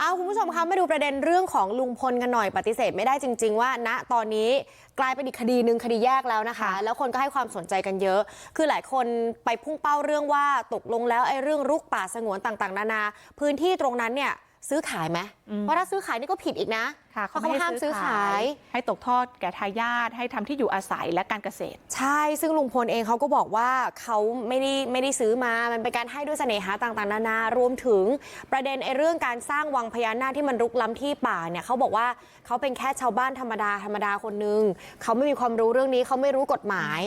เอาคุณผู้ชมคะมาดูประเด็นเรื่องของลุงพลกันหน่อยปฏิเสธไม่ได้จริง ๆ ว่า ณตอนนี้กลายเป็นอีกคดีหนึ่งคดีแยกแล้วนะคะ แล้วคนก็ให้ความสนใจกันเยอะ คือหลายคนไปพุ่งเป้าเรื่องว่าตกลงแล้วไอ้เรื่องรุกป่าสงวนต่าง ๆ นานา พื้นที่ตรงนั้นเนี่ย ซื้อขายไหมเพราะถ้าซื้อขายนี่ก็ผิดอีกนะค่ะเพราะเขาห้ามซื้อขาย ให้ตกทอดแก่ทายาทให้ทำที่อยู่อาศัยและการเกษตร ใช่ซึ่งลุงพลเองเขาก็บอกว่าเขาไม่ได้ไม่ได้ซื้อมามันเป็นการให้ด้วยเสน่หาต่างๆ นานารวมถึงประเด็นไอ้เรื่องการสร้างวังพญานาคที่มันรุกล้ำที่ป่าเนี่ยเขาบอกว่าเขาเป็นแค่ชาวบ้านธรรมดาธรรมดาคนนึงเขาไม่มีความรู้เรื่องนี้เขาไม่รู้กฎหมาย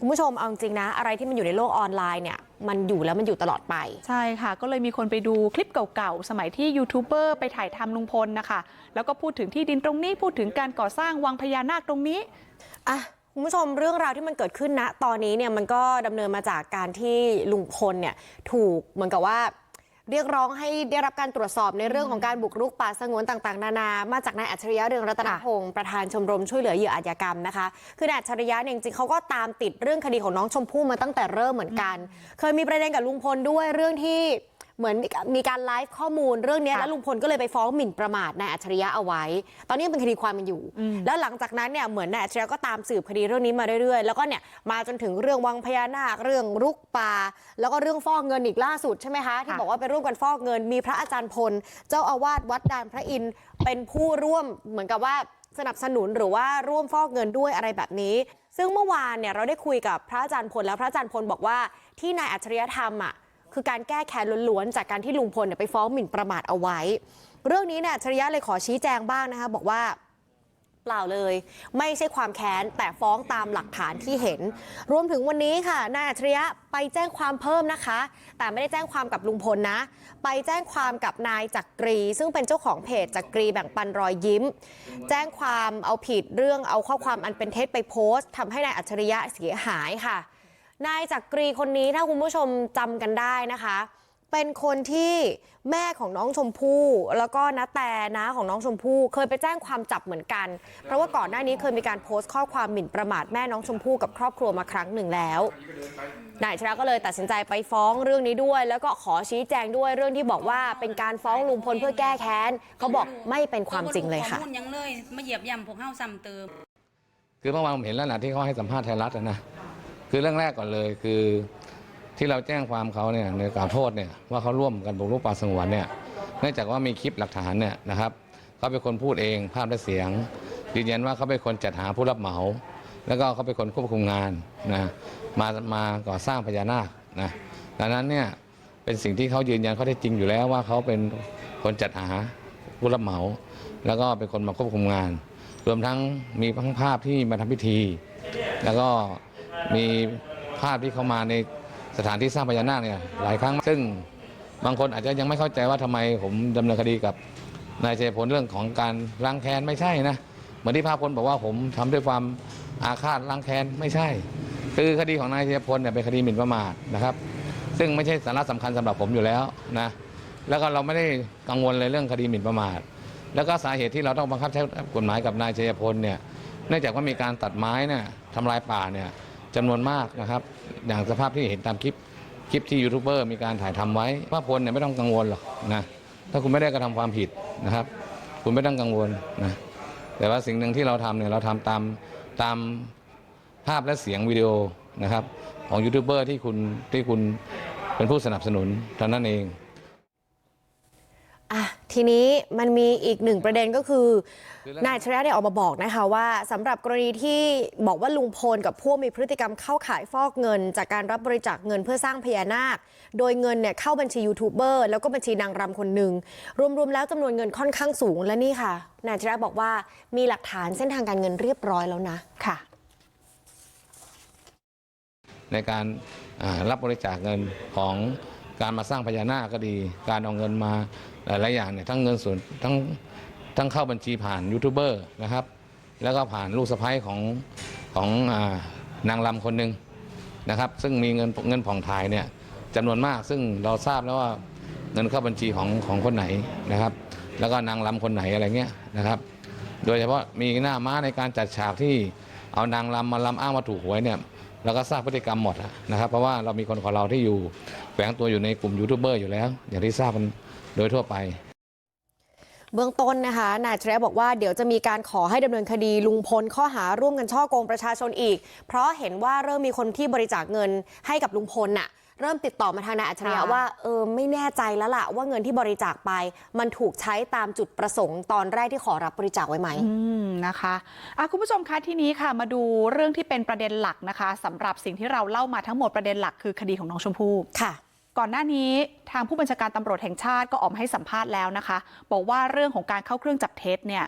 คุณผู้ชมเอาจริงๆนะ อะไรที่มันอยู่ในโลกออนไลน์เนี่ย มันอยู่แล้วมันอยู่ตลอดไป ใช่ค่ะ ก็เลยมีคนไปดูคลิปเก่าๆ สมัยที่ยูทูบเบอร์ไปถ่ายทำลุงพลนะคะ แล้วก็พูดถึงที่ดินตรงนี้พูดถึงการก่อสร้างวังพญานาคตรงนี้อะคุณผู้ชมเรื่องราวที่มันเกิดขึ้นณตอนนี้เนี่ยมันก็ดำเนินมาจากการที่ลุงพลเนี่ยถูกเหมือนกับว่า เรียกร้องให้ได้รับการตรวจสอบในเรื่องของการบุกรุกป่าสงวนต่าง ๆ นานา มาจากนายอัจฉริยะเรืองรัตนพงศ์ประธานชมรมช่วยเหลือเหยื่ออาชญากรรมนะคะคือนายอัจฉริยะเนี่ยจริงๆเขาก็ตามติดเรื่องคดีของน้องชมพู่มาตั้งแต่เริ่มเหมือนกัน เคยมีประเด็นกับลุงพลด้วยเรื่องที่ เหมือนมีมีการไลฟ์ข้อมูลเรื่องเนี้ยค่ะแล้วลุงพลก็เลยไปฟ้องหมิ่นประมาทนายอัจฉริยะเอาไว้ ตอนนี้ยังเป็นคดีความมันอยู่ แล้วหลังจากนั้นเนี่ยเหมือนนายอัจฉริยะก็ตามสืบคดีเรื่องนี้มาเรื่อยๆ แล้วก็เนี่ยมาจนถึงเรื่องวังพญานาคเรื่องรุกป่าแล้วก็เรื่องฟอกเงินอีกล่าสุดใช่ไหมคะที่บอกว่าไปร่วมกันฟอกเงิน มีพระอาจารย์พล เจ้าอาวาสวัดดานพระอินทร์เป็นผู้ร่วมเหมือนกับว่าสนับสนุนหรือว่าร่วมฟอกเงินด้วยอะไรแบบนี้ ซึ่งเมื่อวานเนี่ยเราได้คุยกับพระอาจารย์พลแล้วพระอาจารย์พลบอกว่าที่นายอัจฉริยะทำอะ คือการแก้แค้นล้วนๆจากการที่ลุงพลเนี่ยไปฟ้องหมิ่นประมาทเอาไว้ เรื่องนี้เนี่ยอัจฉริยะเลยขอชี้แจงบ้างนะคะบอกว่าเปล่าเลย ไม่ใช่ความแค้นแต่ฟ้องตามหลักฐานที่เห็น รวมถึงวันนี้ค่ะนายอัจฉริยะไปแจ้งความเพิ่มนะคะ แต่ไม่ได้แจ้งความกับลุงพลนะ ไปแจ้งความกับนายจักรี ซึ่งเป็นเจ้าของเพจจักรีแบ่งปันรอยยิ้ม แจ้งความเอาผิดเรื่องเอาข้อความอันเป็นเท็จไปโพสต์ทำให้นายอัจฉริยะเสียหายค่ะ นายจักรีคนนี้ถ้าคุณผู้ชมจำกันได้นะคะ เป็นคนที่แม่ของน้องชมพู่แล้วก็น้าแต่น้าของน้องชมพู่เคยไปแจ้งความจับเหมือนกัน เพราะว่าก่อนหน้านี้เคยมีการโพสต์ข้อความหมิ่นประมาทแม่น้องชมพู่กับครอบครัวมาครั้งหนึ่งแล้วนายอัจฉริยะก็เลยตัดสินใจไปฟ้องเรื่องนี้ด้วย แล้วก็ขอชี้แจงด้วยเรื่องที่บอกว่าเป็นการฟ้องลุงพลเพื่อแก้แค้นเขาบอกไม่เป็นความจริงเลยค่ะข้อมูลยังเลยมาเหยียบย่ำพวกเฮาซ้ำเติมคือเมื่อวานผมเห็นแล้วนะที่เขาให้สัมภาษณ์ไทยรัฐอะนะ คือเรื่องแรกก่อนเลยคือที่เราแจ้งความเขาเนี่ยในกล่าวโทษเนี่ยว่าเขาร่วมกันบุกรุกป่าสงวนเนี่ยเนื่องจากว่ามีคลิปหลักฐานเนี่ยนะครับเขาเป็นคนพูดเองภาพและเสียงยืนยันว่าเขาเป็นคนจัดหาผู้รับเหมา แล้วก็เขาเป็นคนควบคุมงานนะมามาก่อสร้างพญานาคนะดังนั้นเนี่ยเป็นสิ่งที่เขายืนยันเขาได้จริงอยู่แล้วว่าเขาเป็นคนจัดหาผู้รับเหมา แล้วก็เป็นคนมาควบคุมงาน รวมทั้งมีทั้งภาพที่มาทำพิธี แล้วก็ มีภาพที่เขามาในสถานที่สร้างพญานาคเนี่ยหลายครั้ง ซึ่งบางคนอาจจะยังไม่เข้าใจว่าทำไมผมดำเนินคดีกับนายเจพลเรื่องของการล้างแค้นไม่ใช่นะเหมือนที่ภาพพลบอกว่าผมทำด้วยความอาฆาตล้างแค้นไม่ใช่ คือคดีของนายเจพลเนี่ยเป็นคดีหมิ่นประมาทนะครับ ซึ่งไม่ใช่สาระสำคัญสำหรับผมอยู่แล้วนะแล้วก็เราไม่ได้กังวลเลยเรื่องคดีหมิ่นประมาท แล้วก็สาเหตุที่เราต้องบังคับใช้กฎหมายกับนายชัยพลเนี่ยเนื่องจากว่ามีการตัดไม้เนี่ยทำลายป่าเนี่ย จำนวนมากนะครับ อย่างสภาพที่เห็นตามคลิปคลิปที่ยูทูบเบอร์มีการถ่ายทำไว้ว่าพลเนี่ยไม่ต้องกังวลหรอกนะถ้าคุณไม่ได้กระทำความผิดนะครับ คุณไม่ต้องกังวลนะแต่ว่าสิ่งหนึ่งที่เราทำเนี่ยเราทำตามตามภาพและเสียงวิดีโอนะครับ ของยูทูบเบอร์ที่คุณที่คุณเป็นผู้สนับสนุนเท่านั้นเอง อะทีนี้มันมีอีกหนึ่งประเด็นก็คือนายอัจฉริยะเนี่ยออกมาบอกนะคะว่าสำหรับกรณีที่บอกว่าลุงพลกับพวกมีพฤติกรรมเข้าขายฟอกเงิน จากการรับบริจาคเงินเพื่อสร้างพญานาค โดยเงินเนี่ยเข้าบัญชียูทูบเบอร์แล้วก็บัญชีนางรำคนหนึ่งรวมๆแล้วจำนวนเงินค่อนข้างสูงและนี่ค่ะนายอัจฉริยะบอกว่ามีหลักฐานเส้นทางการเงินเรียบร้อยแล้วนะค่ะ ในการอ่ารับบริจาคเงินของ การมาสร้างพญานาคก็ดี การเอาเงินมาหลายๆอย่างเนี่ยทั้งเงินส่วนทั้งทั้งเข้าบัญชีผ่านยูทูบเบอร์นะครับ แล้วก็ผ่านลูกสะพ้ยของของอานางลำคนหนึ่งนะครับ ซึ่งมีเงินเงินผ่องถ่ายเนี่ยจำนวนมากซึ่งเราทราบแล้วว่าเงินเข้าบัญชีของของคนไหนนะครับ แล้วก็นางลำคนไหนอะไรเงี้ยนะครับ โดยเฉพาะมีหน้าม้าในการจัดฉากที่เอานางลำมาลำอ้างว่าถูกหวยเนี่ย เราก็ทราบพฤติกรรมหมดนะครับ เพราะว่าเรามีคนของเราที่อยู่แฝงตัวอยู่ในกลุ่มยูทูบเบอร์อยู่แล้ว อย่างที่ทราบกันโดยทั่วไป เบื้องต้นนะคะนายอัจฉริยะบอกว่าเดี๋ยวจะมีการขอให้ดำเนินคดีลุงพลข้อหาร่วมกันช่อโกงประชาชนอีก เพราะเห็นว่าเริ่มมีคนที่บริจาคเงินให้กับลุงพลน่ะ เริ่มติดต่อมาทางนายอัจฉริยะค่ะว่าเออไม่แน่ใจแล้วล่ะว่าเงินที่บริจาคไปมันถูกใช้ตามจุดประสงค์ตอนแรกที่ขอรับบริจาคไว้ไหมอืมนะคะอะคุณผู้ชมคะทีนี้ค่ะมาดูเรื่องที่เป็นประเด็นหลักนะคะสำหรับสิ่งที่เราเล่ามาทั้งหมดประเด็นหลักคือคดีของน้องชมพู่ค่ะก่อนหน้านี้ทางผู้บัญชาการตำรวจแห่งชาติก็ออกมาให้สัมภาษณ์แล้วนะคะ บอกว่าเรื่องของการเข้าเครื่องจับเท็จเนี่ย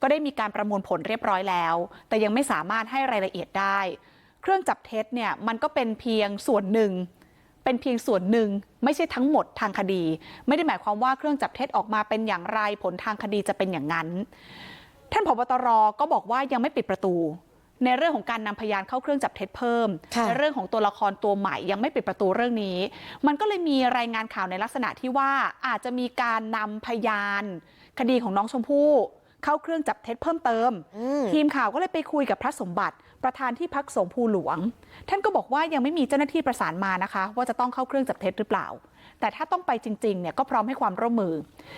ก็ได้มีการประมวลผลเรียบร้อยแล้ว แต่ยังไม่สามารถให้รายละเอียดได้ เครื่องจับเท็จเนี่ยมันก็เป็นเพียงส่วนหนึ่ง เป็นเพียงส่วนหนึ่งไม่ใช่ทั้งหมดทางคดี ไม่ได้หมายความว่าเครื่องจับเท็จออกมาเป็นอย่างไรผลทางคดีจะเป็นอย่างนั้น ท่านผบตรก็บอกว่ายังไม่ปิดประตู ในเรื่องของการนำพยานเข้าเครื่องจับเท็จเพิ่มค่ะในเรื่องของตัวละครตัวใหม่ยังไม่ปิดประตูเรื่องนี้ มันก็เลยมีรายงานข่าวในลักษณะที่ว่าอาจจะมีการนำพยาน คดีของน้องชมพู่ เข้าเครื่องจับเท็จเพิ่มเติมอืมทีมข่าวก็เลยไปคุยกับพระสมบัติประธานที่พักสงฆ์ภูหลวง ท่านก็บอกว่ายังไม่มีเจ้าหน้าที่ประสานมานะคะ ว่าจะต้องเข้าเครื่องจับเท็จหรือเปล่า แต่ถ้าต้องไปจริงๆเนี่ยก็พร้อมให้ความร่วมมือ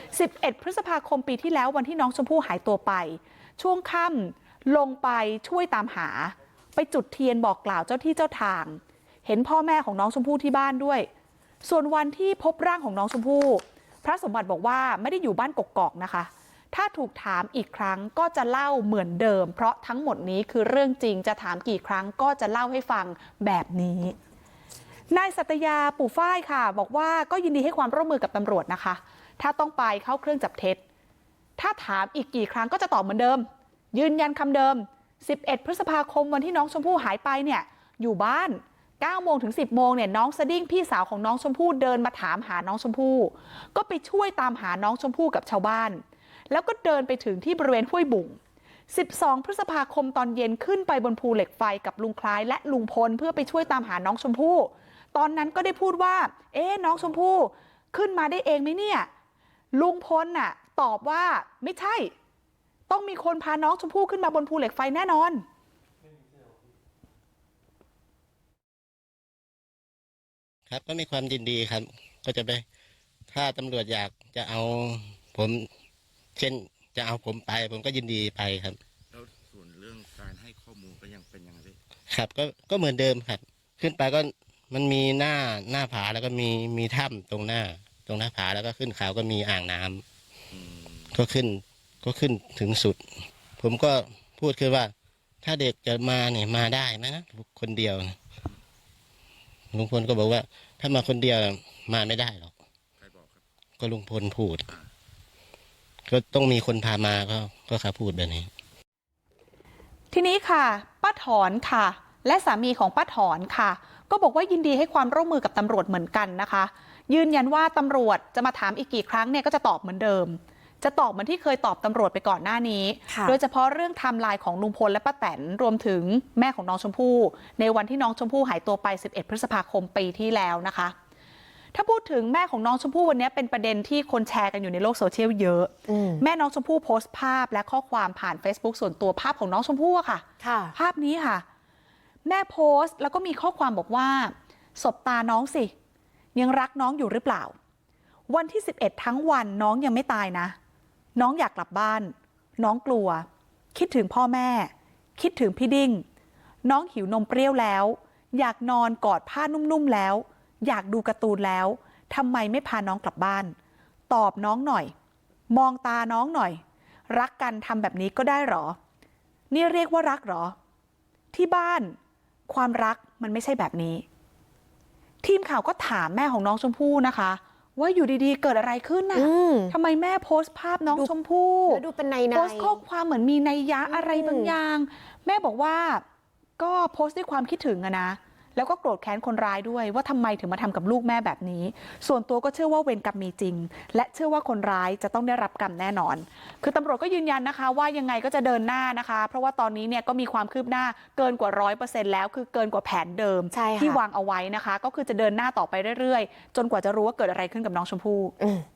11 พฤษภาคมปีที่แล้ววันที่น้องชมพู่หายตัวไป ช่วงค่ำลงไปช่วยตามหา ไปจุดเทียนบอกกล่าวเจ้าที่เจ้าทาง เห็นพ่อแม่ของน้องชมพู่ที่บ้านด้วย ส่วนวันที่พบร่างของน้องชมพู่พระสมบัติบอกว่าไม่ได้อยู่บ้านกกอกนะคะ ถ้าถูกถามอีกครั้งก็จะเล่าเหมือนเดิม เพราะทั้งหมดนี้คือเรื่องจริงจะถามกี่ครั้งก็จะเล่าให้ฟังแบบนี้นายสัตยาปู่ฝ้ายค่ะ บอกว่าก็ยินดีให้ความร่วมมือกับตำรวจนะคะ ถ้าต้องไปเข้าเครื่องจับเท็จ ถ้าถามอีกกี่ครั้งก็จะตอบเหมือนเดิม ยืนยันคำเดิม 11 พฤษภาคมวันที่น้องชมพู่หายไปเนี่ย อยู่บ้าน9โมงถึง 10 โมงเนี่ยน้องสดิ้งพี่สาวของน้องชมพู่เดินมาถามหาน้องชมพู่ ก็ไปช่วยตามหาน้องชมพู่กับชาวบ้าน แล้วก็เดินไปถึงที่บริเวณห้วยบุ่ง12พฤษภาคมตอนเย็นขึ้นไปบนภูเหล็กไฟกับลุงคล้ายและลุงพลเพื่อไปช่วยตามหาน้องชมพู่ตอนนั้นก็ได้พูดว่า เอ๊ะน้องชมพู่ขึ้นมาได้เองไหมเนี่ย ลุงพลน่ะ ตอบว่าไม่ใช่ ต้องมีคนพาน้องชมพู่ขึ้นมาบนภูเหล็กไฟแน่นอนครับก็มีความยินดีครับ ก็จะไปถ้าตำรวจอยากจะเอาผม เช่นจะเอาผมไป ผมก็ยินดีไปครับ แล้วส่วนเรื่องการให้ข้อมูลก็ยังเป็นยังไงพี่ครับก็ก็เหมือนเดิมครับ ขึ้นไปก็มันมีหน้าหน้าผาแล้วก็มีมีถ้ำตรงหน้า ตรงหน้าผาแล้วก็ขึ้นเขาก็มีอ่างน้ำอืมก็ขึ้นก็ขึ้นถึงสุด ผมก็พูดคือว่า ถ้าเด็กจะมาเนี่ยมาได้ไหมนะคนเดียวลุงพลก็บอกว่า ถ้ามาคนเดียวมาไม่ได้หรอก ใครบอกครับก็ลุงพลพูด ก็ต้องมีคนพามาก็ก็เขาพูดแบบนี้ ทีนี้ค่ะ ป้าถอนค่ะ และสามีของป้าถอนค่ะ ก็บอกว่ายินดีให้ความร่วมมือกับตำรวจเหมือนกันนะคะ ยืนยันว่าตำรวจจะมาถามอีกกี่ครั้งเนี่ยก็จะตอบเหมือนเดิม จะตอบเหมือนที่เคยตอบตำรวจไปก่อนหน้านี้ ค่ะ โดยเฉพาะเรื่องไทม์ไลน์ของลุงพลและป้าแตนรวมถึงแม่ของน้องชมพู่ในวันที่น้องชมพู่หายตัวไป 11 พฤษภาคมปีที่แล้วนะคะ ถ้าพูดถึงแม่ของน้องชมพู่วันนี้เป็นประเด็นที่คนแชร์กันอยู่ในโลกโซเชียลเยอะอืมแม่น้องชมพู่โพสต์ภาพและข้อความผ่าน Facebook ส่วนตัวภาพของน้องชมพู่อะค่ะค่ะ ภาพนี้ค่ะ แม่โพสต์แล้วก็มีข้อความบอกว่า สบตาน้องสิ ยังรักน้องอยู่หรือเปล่า วันที่ 11 ทั้งวันน้องยังไม่ตายนะ น้องอยากกลับบ้าน น้องกลัว คิดถึงพ่อแม่ คิดถึงพี่ดิ้ง น้องหิวนมเปรี้ยวแล้ว อยากนอนกอดผ้านุ่มๆแล้ว อยากดูการ์ตูนแล้วทำไมไม่พาน้องกลับบ้านตอบน้องหน่อยมองตาน้องหน่อยรักกันทำแบบนี้ก็ได้เหรอนี่เรียกว่ารักเหรอที่บ้านความรักมันไม่ใช่แบบนี้ทีมข่าวก็ถามแม่ของน้องชมพู่นะคะว่าอยู่ดีๆเกิดอะไรขึ้นน่ะอืมทำไมแม่โพสต์ภาพน้องดูชมพู่แล้วดูเป็นในในโพสต์ข้อความเหมือนมีนัยยะอะไรอืมบางอย่างแม่บอกว่าก็โพสต์ด้วยความคิดถึงอะนะ แล้วก็โกรธแค้นคนร้ายด้วยว่าทำไมถึงมาทำกับลูกแม่แบบนี้ ส่วนตัวก็เชื่อว่าเวรกรรมมีจริง และเชื่อว่าคนร้ายจะต้องได้รับกรรมแน่นอน คือตำรวจก็ยืนยันนะคะ ว่ายังไงก็จะเดินหน้านะคะ เพราะว่าตอนนี้เนี่ยก็มีความคืบหน้าเกินกว่าร้อยเปอร์เซ็นต์แล้วคือเกินกว่าแผนเดิมใช่ค่ะที่วางเอาไว้นะคะ ก็คือจะเดินหน้าต่อไปเรื่อยๆ จนกว่าจะรู้ว่าเกิดอะไรขึ้นกับน้องชมพู่อืมอ้าว